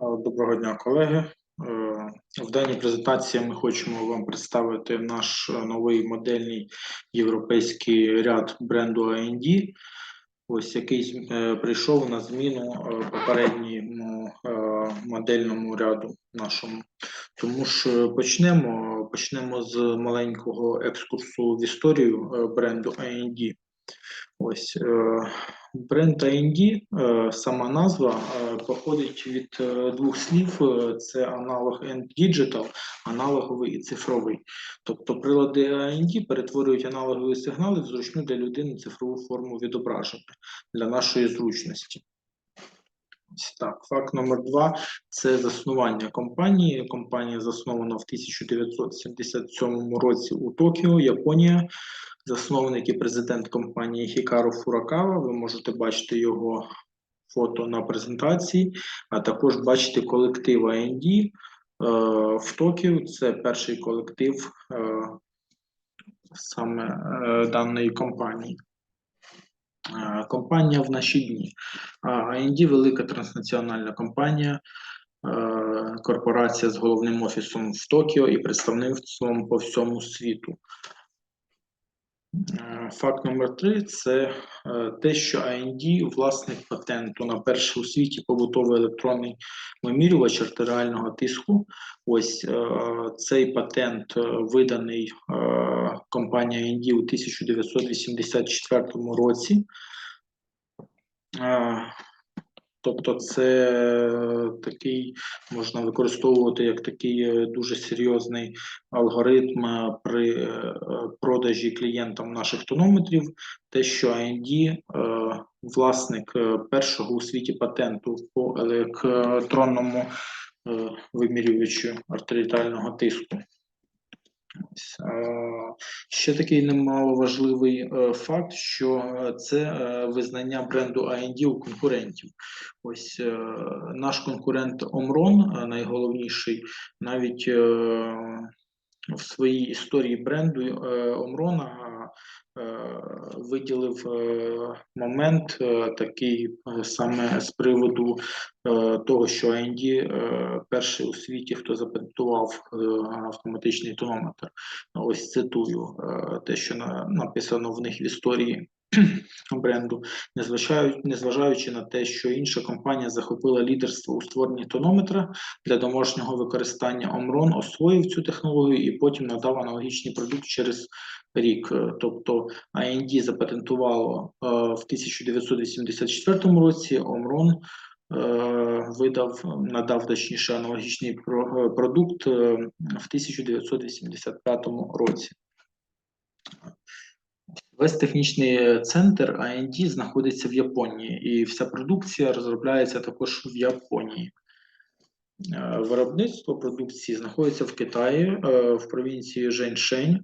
Доброго дня, колеги. Е, В даній презентації ми хочемо вам представити наш е, новий модельний європейський ряд бренду AND, ось який е, прийшов на зміну е, попередньому е, модельному ряду нашому. Тому ж е, почнемо, почнемо з маленького екскурсу в історію е, бренду AND. Ось е, бренд AND, е, сама назва е, походить від двох слів: це аналог and digital, аналоговий і цифровий. Тобто прилади AND перетворюють аналогові сигнали в зручну для людини цифрову форму відображення для нашої зручності. Так, факт номер два це заснування компанії. Компанія заснована в 1977 році у Токіо, Японія. Засновник і президент компанії Хікару Фуракава. Ви можете бачити його фото на презентації, а також бачити колектив AND е, в Токіо. Це перший колектив е, саме е, даної компанії. Е, Компанія в наші дні. А AND – велика транснаціональна компанія, е, корпорація з головним офісом в Токіо і представництвом по всьому світу. Е, Факт номер три це е, те, що AND – власник патенту на перший у світі побутовий електронний вимірювач артеріального тиску. Ось е, цей патент виданий компанією AND у 1984 році. Е, Тобто, це такий можна використовувати як такий е, дуже серйозний алгоритм е, при е, продажі клієнтам наших тонометрів, те, що AND е, власник е, першого у світі патенту по електронному е, вимірювачу артеріального тиску. Ось, е, Ще такий немаловажливий е, факт, що е, це визнання бренду AND у конкурентів. Ось наш конкурент Omron, е, найголовніший, навіть в своїй історії бренду е, Омрона е, виділив е, момент такий саме з приводу того, що AND е, перший у світі, хто запатентував автоматичний тонометр. Ось цитую те, що на, написано в них в історії бренду, незважаючи, на те, що інша компанія захопила лідерство у створенні тонометра для домашнього використання, Omron освоїв цю технологію і потім надав аналогічний продукт через рік. Е, Тобто AND запатентувало е, в 1984 році, Omron е, видав, надав точніше аналогічний е, продукт в 1985 році. Весь технічний центр AND знаходиться в Японії, і вся продукція розробляється також в Японії. Е, Виробництво продукції знаходиться в Китаї, е, в провінції Женьшень.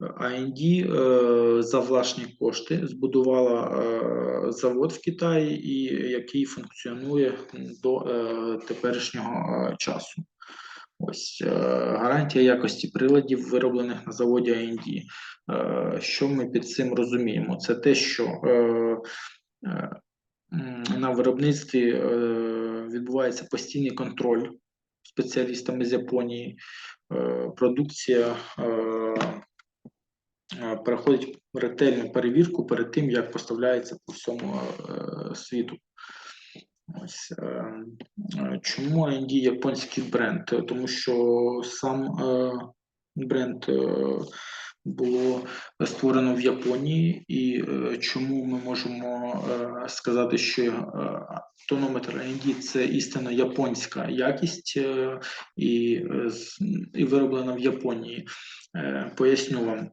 AND е, за власні кошти збудувала завод в Китаї, який функціонує до теперішнього часу. Ось е, гарантія якості приладів, вироблених на заводі AND. Е, Що ми під цим розуміємо? Це те, що е, на виробництві відбувається постійний контроль спеціалістами з Японії. Продукція проходить ретельну перевірку перед тим, як поставляється по всьому світу. Ось е, е, чому AND японський бренд? Тому що сам е, бренд було створено в Японії, і чому ми можемо сказати, що тонометр AND – це істинно японська якість і, і вироблена в Японії. Поясню вам.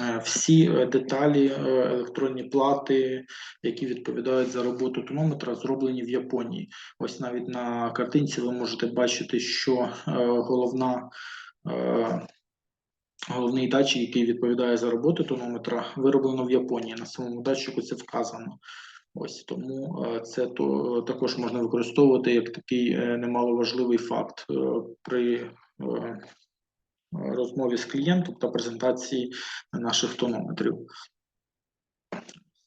Е, Всі е, деталі, е, електронні плати, які відповідають за роботу тонометра, зроблені в Японії. Ось навіть на картинці ви можете бачити, що головна, головний датчик, який відповідає за роботу тонометра, вироблено в Японії. На самому датчику це вказано. Ось тому це то також можна використовувати як такий немаловажливий факт при розмові з клієнтом та презентації наших тонометрів.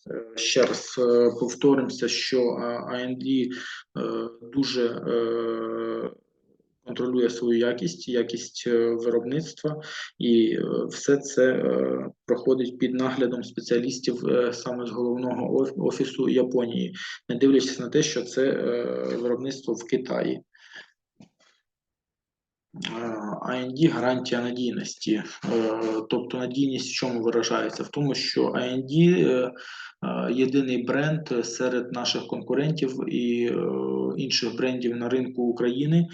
Е, Ще раз е, повторимося, що AND дуже е, контролює свою якість, якість е, виробництва, і е, все це е, проходить під наглядом спеціалістів е, саме з головного офісу Японії, не дивлячись на те, що це е, виробництво в Китаї. AND – гарантія надійності. Е, Тобто надійність в чому виражається? В тому, що AND е, е, єдиний бренд серед наших конкурентів і е, інших брендів на ринку України, е,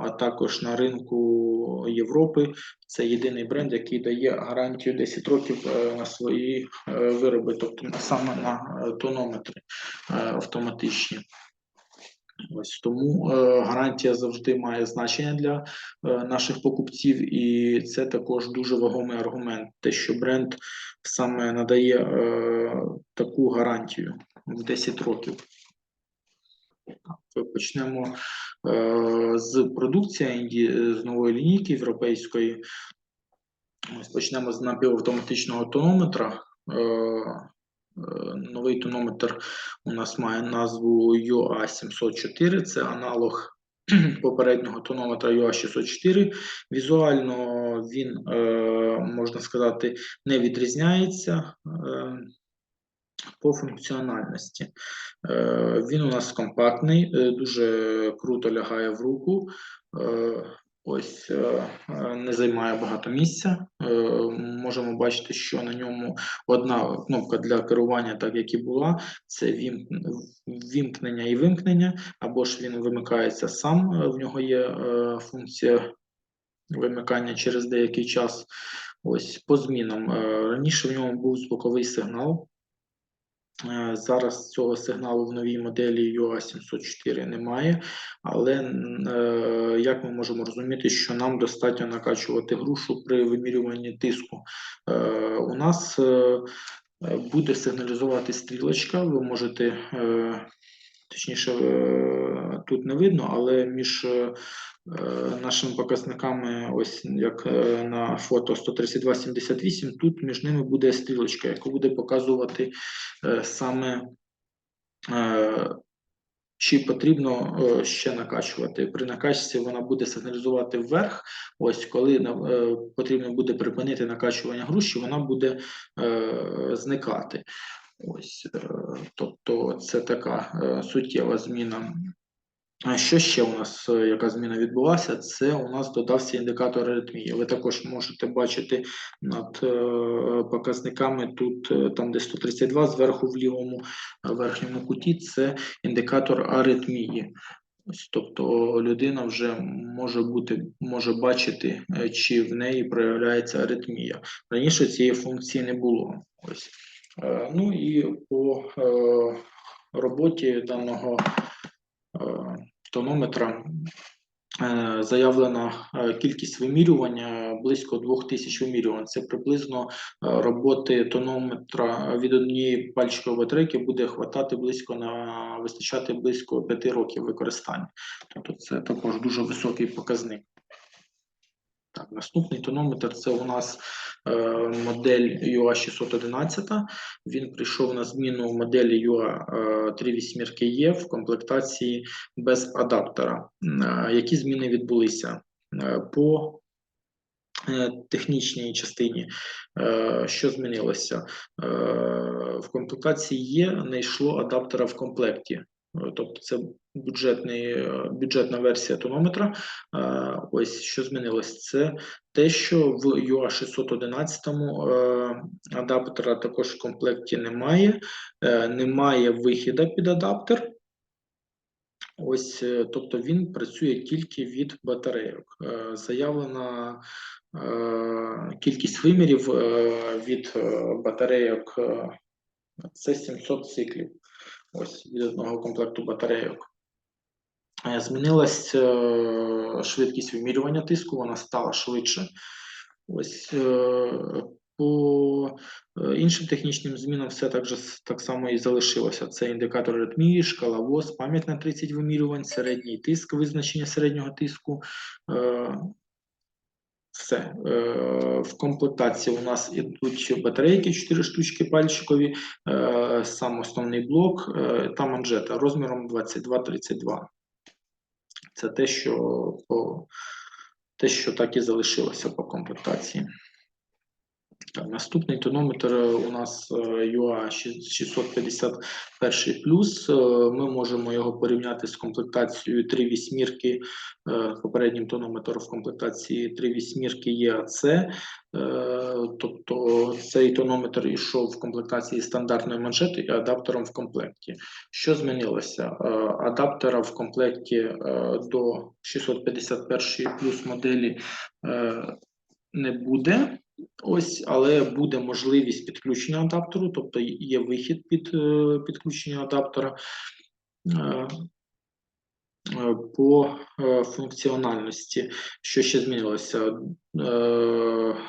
а також на ринку Європи. Це єдиний бренд, який дає гарантію 10 років е, на свої е, вироби, тобто саме на е, тонометри е, автоматичні. Ось тому е, гарантія завжди має значення для е, наших покупців, і це також дуже вагомий аргумент, те, що бренд саме надає е, таку гарантію в 10 років. Почнемо е, з продукції Інді, з нової лінійки європейської. Ось почнемо з напівавтоматичного тонометра. Е, Новий тонометр у нас має назву UA704, це аналог попереднього тонометра UA604. Візуально він, е, можна сказати, не відрізняється е, по функціональності. Е, Він у нас компактний, е, дуже круто лягає в руку. Ось е, е, не займає багато місця. Е, Можемо бачити, що на ньому одна кнопка для керування, так як і була, це вімкнення і вимкнення, або ж він вимикається сам. В нього є функція вимикання через деякий час. Ось по змінам. Раніше в ньому був звуковий сигнал. Е, Зараз цього сигналу в новій моделі UA704 немає, але е, як ми можемо розуміти, що нам достатньо накачувати грушу при вимірюванні тиску. Е, У нас буде сигналізувати стрілочка, ви можете, точніше, тут не видно, але між нашими показниками, ось як е, на фото 132,78, тут між ними буде стрілочка, яка буде показувати е, саме е, чи потрібно е, ще накачувати. При накачці вона буде сигналізувати вверх. Ось коли е, потрібно буде припинити накачування груші, вона буде е, зникати. Ось, е, тобто це така е, суттєва зміна. А що ще у нас, е, яка зміна відбулася? Це у нас додався індикатор аритмії. Ви також можете бачити над е, показниками тут, е, там де 132, зверху в лівому верхньому куті, це індикатор аритмії. Тобто людина вже може бути, може бачити, чи в неї проявляється аритмія. Раніше цієї функції не було. Ось. Ну і по роботі даного тонометра е, заявлена е, кількість вимірювання близько 2000 вимірювань. Це приблизно е, роботи тонометра від однієї пальчикової батарейки буде хватати близько на вистачати близько 5 років використання. Тобто це також дуже високий показник. Так, наступний тонометр це у нас е, модель UA611. Він прийшов на зміну моделі UA е, 38 е в комплектації без адаптера. Е, які зміни відбулися? По технічній частині, що змінилося? В комплектації є, не йшло адаптера в комплекті. Тобто це бюджетний, е, бюджетна версія тонометра. Е, Ось що змінилось, це те, що в UA 611 е, адаптера також в комплекті немає, немає вихіда під адаптер. Ось, тобто він працює тільки від батарейок. Заявлена кількість вимірів від батарейок це 700 циклів. Ось від одного комплекту батарейок. Е, Змінилась е, швидкість вимірювання тиску, вона стала швидше. Ось е, по іншим технічним змінам все так, же, так само і залишилося. Це індикатор аритмії, шкала ВОЗ, пам'ять на 30 вимірювань, середній тиск, визначення середнього тиску. Все. Е, В комплектації у нас ідуть батарейки 4 штучки пальчикові, е, сам основний блок е, та манжета розміром 22-32. Це те, що по те, що так і залишилося по комплектації. Наступний тонометр е, у нас е, UA 651 плюс. Е, Ми можемо його порівняти з комплектацією 3 вісьмірки. е, Попереднім тонометром в комплектації 3 вісьмірки ЄАЦ. Тобто цей тонометр йшов в комплектації стандартної манжети і адаптером в комплекті. Що змінилося? Е, Адаптера в комплекті е, до 651 плюс моделі е, не буде. Ось, але буде можливість підключення адаптеру, тобто є вихід під е, підключення адаптера. Е, е, По функціональності, що ще змінилося,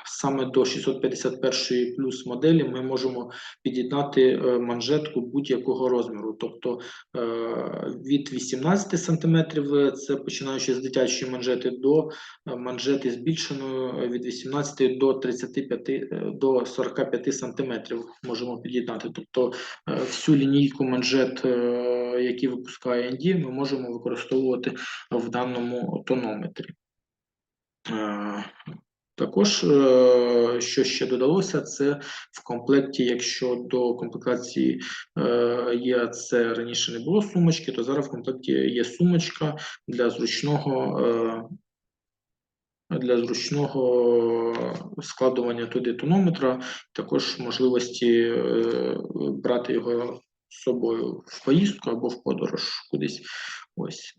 саме до 651 плюс моделі ми можемо під'єднати е, манжетку будь-якого розміру, тобто е, від 18 см, це починаючи з дитячої манжети, до е, манжети збільшеною е, від 18 до 35 е, до 45 см можемо під'єднати. Тобто е, всю лінійку манжет, е, які випускає ND, ми можемо використовувати в даному тонометрі. Е, Також, е, що ще додалося, це в комплекті, якщо до комплектації е, є це раніше не було сумочки, то зараз в комплекті є сумочка для зручного для зручного складування туди тонометра, також можливості брати його з собою в поїздку або в подорож кудись. Ось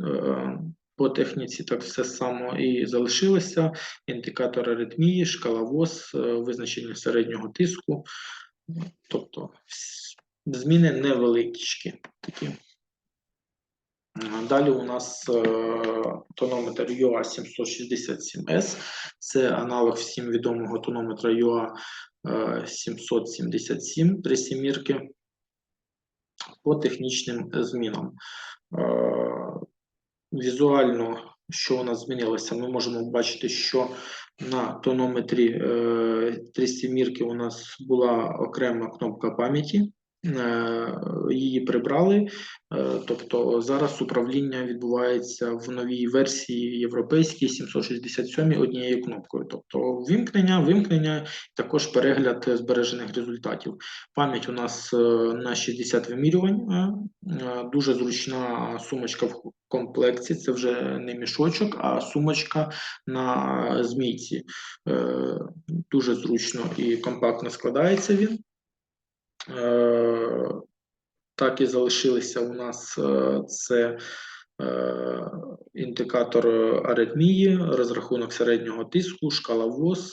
по техніці так все само і залишилося. Індикатор аритмії, шкала ВОЗ, е, визначення середнього тиску. Тобто зміни невеличкі такі. Е, Далі у нас е, тонометр UA 767S. Це аналог всім відомого тонометра UA е, 777 три сімірки. По технічним змінам. Е, Візуально, що у нас змінилося, ми можемо бачити, що на тонометрі 300 мірки у нас була окрема кнопка пам'яті. Е, Її прибрали, е, тобто зараз управління відбувається в новій версії європейській 767 однією кнопкою. Тобто вимкнення, вимкнення, також перегляд збережених результатів. Пам'ять у нас е, на 60 вимірювань. Дуже зручна сумочка в комплекті. Це вже не мішочок, а сумочка на змійці. Дуже зручно і компактно складається він. Е, Так і залишилися у нас е, це е, індикатор аритмії, розрахунок середнього тиску, шкала ВОЗ.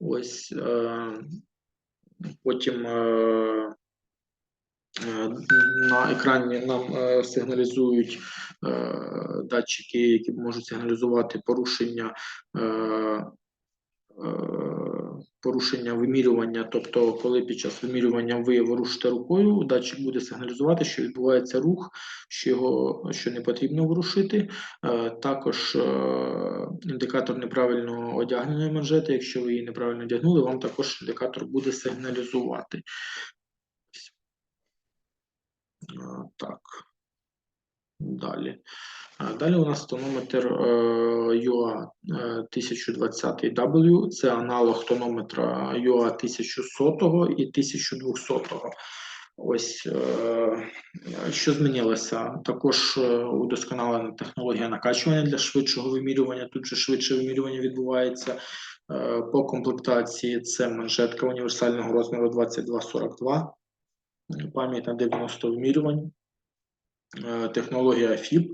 Ось потім на екрані нам сигналізують датчики, які можуть сигналізувати порушення. Порушення вимірювання, тобто, коли під час вимірювання ви ворушите рукою, датчик буде сигналізувати, що відбувається рух, що його що не потрібно ворушити. Е, Також е, індикатор неправильно одягненої манжети. Якщо ви її неправильно одягнули, вам також індикатор буде сигналізувати. Е, Так. Далі. Далі у нас тонометр е, UA е, 1020W, це аналог тонометра UA 1100 і 1200. Ось е, що змінилося. Також е, удосконалена технологія накачування для швидшого вимірювання. Тут же швидше вимірювання відбувається. Е, По комплектації це манжетка універсального розміру 2242, пам'ять на 90 вимірювань. Е, Технологія FIB.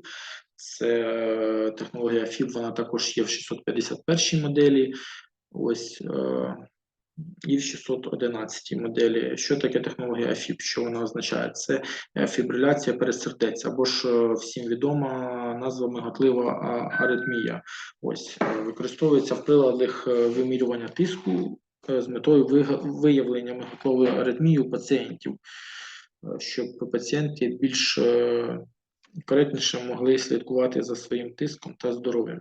Це е, технологія FIB, вона також є в 651 моделі. Ось е, і в 611 моделі. Що таке технологія FIB? Що вона означає? Це е, фібриляція передсердець, або ж всім відома назва мигатлива аритмія. Ось використовується в приладах вимірювання тиску з метою виявлення мигатлової аритмії у пацієнтів, щоб пацієнти більш коректніше могли слідкувати за своїм тиском та здоров'ям.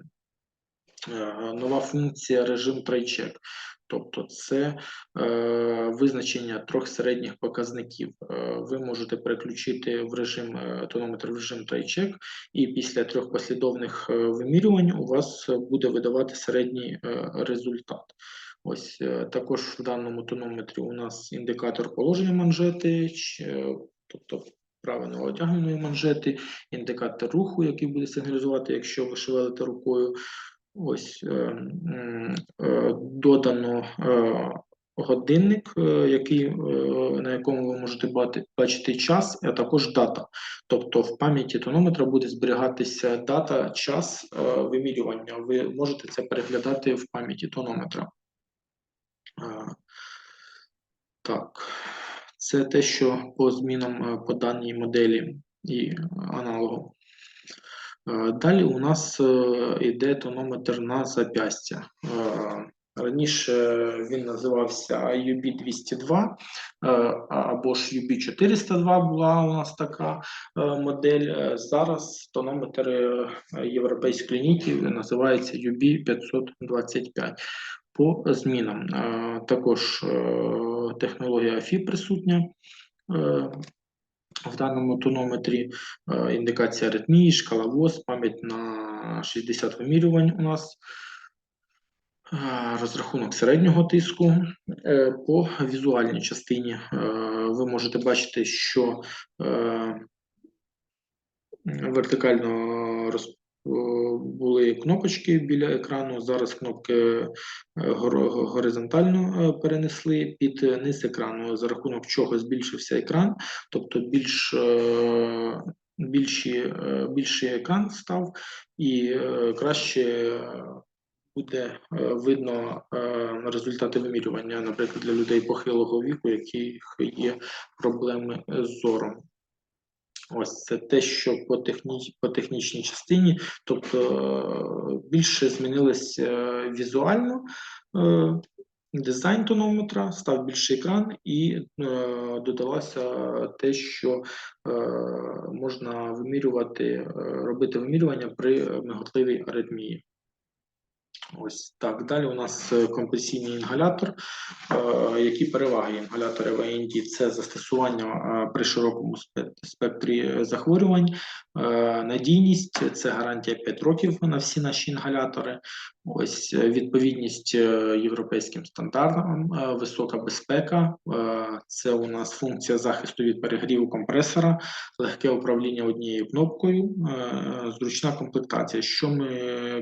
е, нова функція режим трайчек. Тобто це е, визначення трьох середніх показників. Е, ви можете переключити в режим е, тонометр в режим трайчек, і після трьох послідовних е, вимірювань у вас буде видавати середній е, результат. Ось е, також в даному тонометрі у нас індикатор положення манжети, ч- е, тобто правильно одягненої манжети, індикатор руху, який буде сигналізувати, якщо ви шевелите рукою. Ось е, е, додано е, годинник, який, на якому ви можете бачити час, а також дата. Тобто в пам'яті тонометра буде зберігатися дата, час вимірювання. Ви можете це переглядати в пам'яті тонометра. Так, це те, що по змінам е, по даній моделі і аналогу. Е, Далі у нас е, йде тонометр на зап'ястя. Раніше він називався UB202 е, або ж UB402 була у нас така модель. Зараз тонометр європейської лінійки називається UB525 по змінам. Також технологія FI присутня е, в даному тонометрі. Е, Індикація аритмії, шкала ВОЗ, пам'ять на 60 вимірювань у нас. Е, Розрахунок середнього тиску. По візуальній частині ви можете бачити, що вертикально роз- о, були кнопочки біля екрану. Зараз кнопки е, горизонтально е, перенесли під низ екрану, за рахунок чого збільшився екран, тобто більш, е, більші, е, більший екран став і е, краще е, буде е, видно е, результати вимірювання, наприклад, для людей похилого віку, яких є проблеми з зором. Ось це те, що по, техні... по технічній частині, тобто е, більше змінилось е, візуально е, дизайн тонометра, став більший екран, і додалося те, що можна вимірювати, робити вимірювання при миготливій аритмії. Ось так. Далі у нас е, компресійний інгалятор. Е, Які переваги інгалятора ВНД? Це застосування е, при широкому спе- спектрі захворювань, надійність, це гарантія 5 років на всі наші інгалятори. Ось е, відповідність е, європейським стандартам, е, висока безпека. Це у нас функція захисту від перегріву компресора, легке управління однією кнопкою, зручна комплектація. Що ми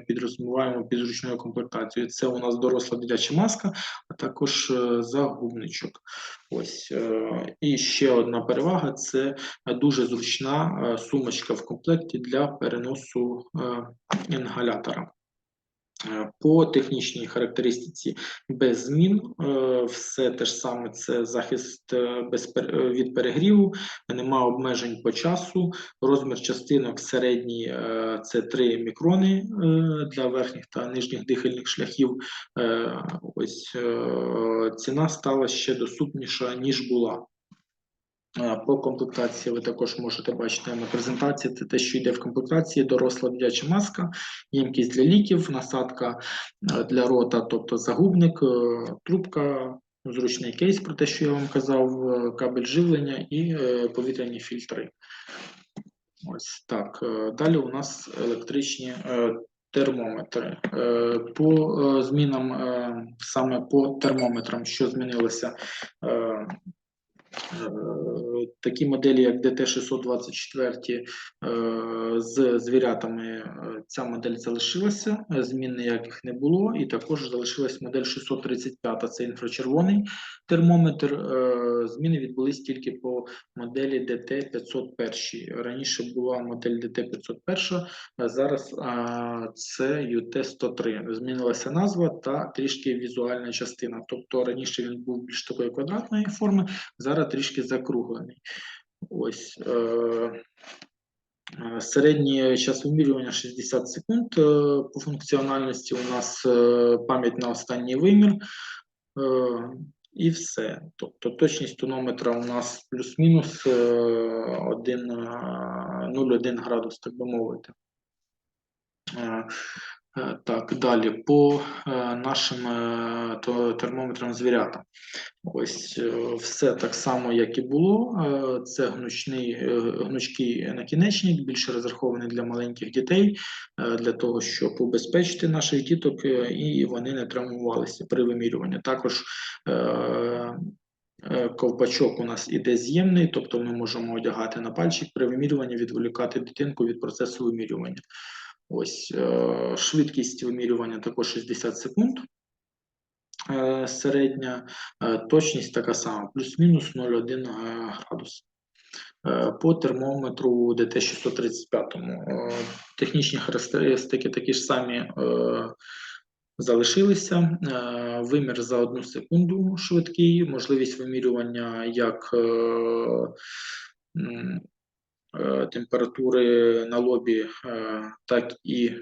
підрозуміваємо під зручною комплектацією? Це у нас доросла дитяча маска, а також загубничок. Ось і ще одна перевага це дуже зручна сумочка в комплекті для переносу інгалятора. Е, По технічній характеристиці без змін, е, все те ж саме це захист е, від перегріву, нема обмежень по часу, розмір частинок середній це 3 мікрони для верхніх та нижніх дихальних шляхів. Ось ціна стала ще доступніша, ніж була. По комплектації ви також можете бачити на презентації. Це те, що йде в комплектації: доросла дитяча маска, ємкість для ліків, насадка е, для рота, тобто загубник, е, трубка, зручний кейс, про те, що я вам казав, е, кабель живлення і повітряні фільтри. Ось так. Далі у нас електричні термометри. По змінам, саме по термометрам, що змінилося. Е, Такі моделі, як ДТ-624 е, з звірятами, е, ця модель залишилася, змін ніяких не було, і також залишилась модель 635, це інфрачервоний термометр. Зміни відбулись тільки по моделі ДТ-501. Раніше була модель ДТ-501, а зараз це UT-103. Змінилася назва та трішки візуальна частина. Тобто раніше він був більш такої квадратної форми, зараз трішки закруглений. Ось. Е, е, Середній час вимірювання 60 секунд. е, По функціональності у нас е, пам'ять на останній вимір. е, І все. Тобто точність тонометра у нас плюс-мінус е, один, е, 0,1 градус, так би мовити. Е, Так, далі по е, нашим е, термометрам звірятам. Ось все так само, як і було. Це гнучний, гнучкий накінечник, більше розрахований для маленьких дітей, для того, щоб убезпечити наших діток і вони не травмувалися при вимірюванні. Також ковпачок у нас іде з'ємний, тобто ми можемо одягати на пальчик при вимірюванні, відволікати дитинку від процесу вимірювання. Ось е, швидкість вимірювання також 60 секунд. е, Середня Е, точність така сама, плюс-мінус 0,1 е, градус. По термометру ДТ-635 е, технічні характеристики такі ж самі залишилися. Вимір за одну секунду швидкий, можливість вимірювання як температури на лобі, е, так і е,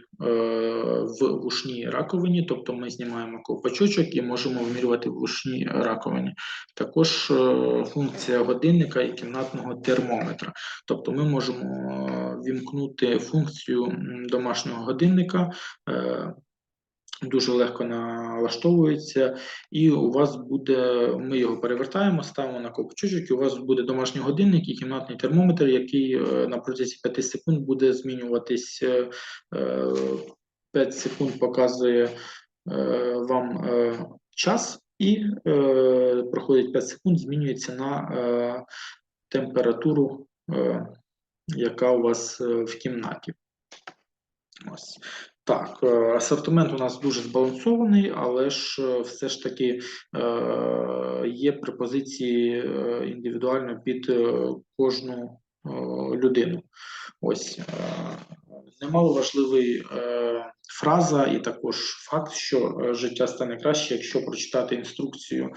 в вушній раковині, тобто ми знімаємо ковпачочок і можемо вимірювати в вушній раковині. Також е, функція годинника і кімнатного термометра. Тобто ми можемо е, вімкнути функцію домашнього годинника. Е, Дуже легко налаштовується, і у вас буде, ми його перевертаємо, ставимо на ковпачочок, і у вас буде домашній годинник і кімнатний термометр, який е, на протязі 5 секунд буде змінюватись. е, е, 5 секунд показує е, вам е, час, і е, проходить 5 секунд, змінюється на е, температуру, е, яка у вас е, в кімнаті. Ось. Так, е, асортимент у нас дуже збалансований, але ж е, все ж таки е, є пропозиції індивідуально під кожну людину. Ось немало немаловажливий е, фраза і також факт, що е, життя стане краще, якщо прочитати інструкцію,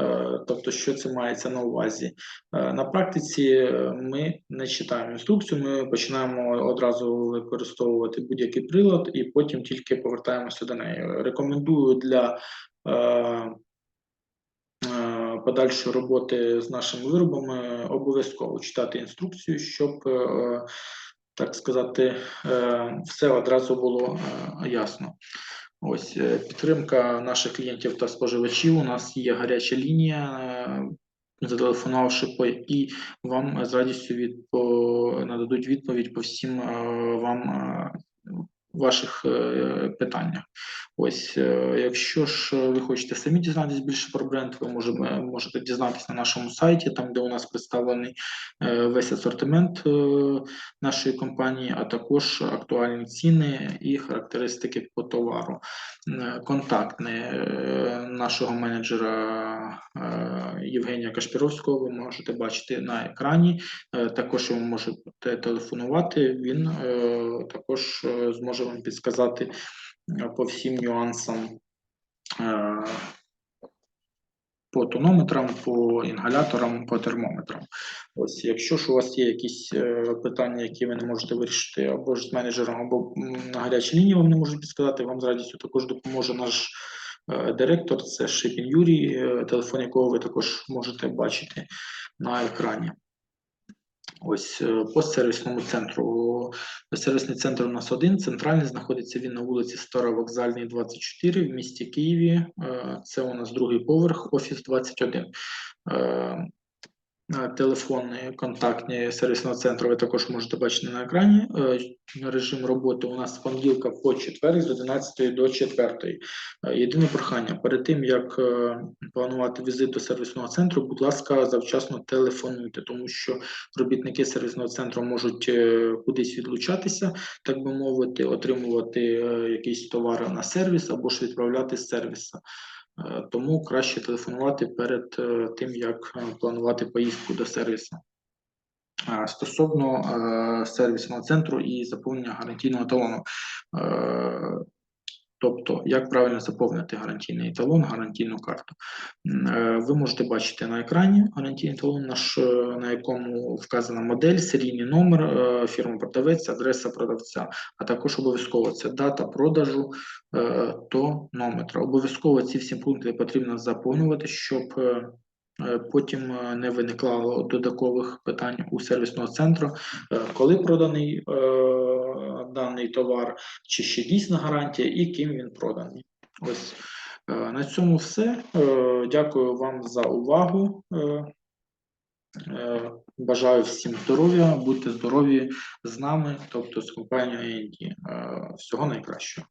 е, тобто, що це мається на увазі. Е, На практиці ми не читаємо інструкцію, ми починаємо одразу використовувати будь-який прилад і потім тільки повертаємося до неї. Рекомендую для подальшої роботи з нашими виробами обов'язково читати інструкцію, щоб, так сказати, е, все одразу було е, ясно. Ось е, підтримка наших клієнтів та споживачів. У нас є гаряча лінія. Зателефонувавши по і вам з радістю відпо... нададуть відповідь по всім вам ваших питаннях. Ось, е, якщо ж е, ви хочете самі дізнатися більше про бренд, ви може, можете дізнатися на нашому сайті, там де у нас представлений е, весь асортимент е, нашої компанії, а також актуальні ціни і характеристики по товару. Е, Контактни е, нашого менеджера е, Євгенія Кашпіровського ви можете бачити на екрані. Е, Також ви можете телефонувати. Він е, також е, зможе вам підсказати е, по всім нюансам е, по тонометрам, по інгаляторам, по термометрам. Ось, якщо ж у вас є якісь е, питання, які ви не можете вирішити або ж з менеджером, або на гарячій лінії вам не можуть підсказати, вам з радістю також допоможе наш е, директор, це Шипін Юрій, е, телефон якого ви також можете бачити на екрані. Ось постсервісному по сервісному центру. Сервісний центр у нас один, центральний, знаходиться він на вулиці Старовокзальній, 24 в місті Києві. Е, Це у нас другий поверх, офіс 21. Е, Телефони контактні сервісного центру ви також можете бачити на екрані. Е, Режим роботи у нас з понеділка по четвер з 11 до 4. Е, Єдине прохання перед тим як планувати візит до сервісного центру, будь ласка, завчасно телефонуйте, тому що робітники сервісного центру можуть кудись відлучатися, так би мовити, отримувати якісь товари на сервіс або ж відправляти з сервісу. Е, Тому краще телефонувати перед е, тим, як е, планувати поїздку до сервісу. Стосовно сервісного центру і заповнення гарантійного талону. Тобто, як правильно заповнити гарантійний талон, гарантійну карту. Е, Ви можете бачити на екрані гарантійний талон, наш, е, на якому вказана модель, серійний номер, е, фірма-продавець, адреса продавця, а також обов'язково це дата продажу тонометра. Обов'язково ці всі пункти потрібно заповнювати, щоб потім не виникало додаткових питань у сервісного центру, коли проданий даний товар, чи ще дійсна гарантія, і ким він проданий. Ось е, на цьому все. Е, Дякую вам за увагу. Е, Бажаю всім здоров'я, будьте здорові з нами, тобто з компанією. Е, Всього найкращого.